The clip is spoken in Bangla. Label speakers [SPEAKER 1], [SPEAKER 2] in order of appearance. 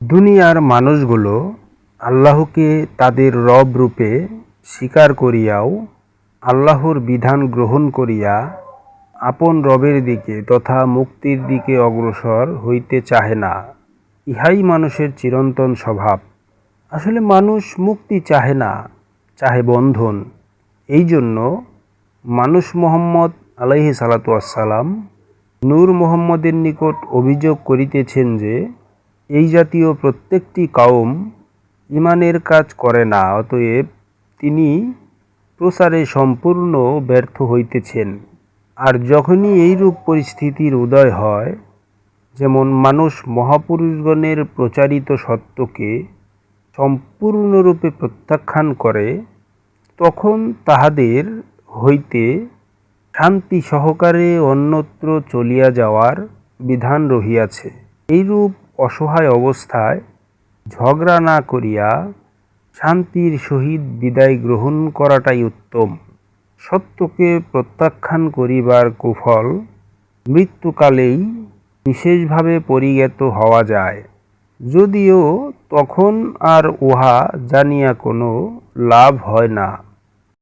[SPEAKER 1] দুনিয়ার মানুষগুলো আল্লাহকে তাদের রব রূপে স্বীকার করিয়াও আল্লাহর বিধান গ্রহণ করিয়া আপন রবের দিকে তথা মুক্তির দিকে অগ্রসর হইতে চাহে না। ইহাই মানুষের চিরন্তন স্বভাব। আসলে মানুষ মুক্তি চাহে না, চাহে বন্ধন। এই জন্য মানুষ মোহাম্মদ আলাইহি সালাতু আসসালাম নূর মোহাম্মদের নিকট অভিযোগ করিতেছেন যে এই জাতীয় প্রত্যেকটি কাউম ইমানের কাজ করে না, অতএব তিনি প্রসারে সম্পূর্ণ ব্যর্থ হইতেছেন। আর যখনই এইরূপ পরিস্থিতির উদয় হয়, যেমন মানুষ মহাপুরুষগণের প্রচারিত সত্যকে সম্পূর্ণরূপে প্রত্যাখ্যান করে, তখন তাহাদের হইতে শান্তি সহকারে অন্যত্র চলিয়া যাওয়ার বিধান রহিয়াছে। এইরূপ অসহায় অবস্থায় ঝগড়া না করিয়া শান্তির সহিত বিদায় গ্রহণ করাটাই উত্তম। সত্যকে প্রত্যাখ্যান করিবার কুফল মৃত্যুকালেই বিশেষভাবে পরিজ্ঞাত হওয়া যায়। যদিও তখন আর উহা জানিয়া কোনো লাভ হয় না।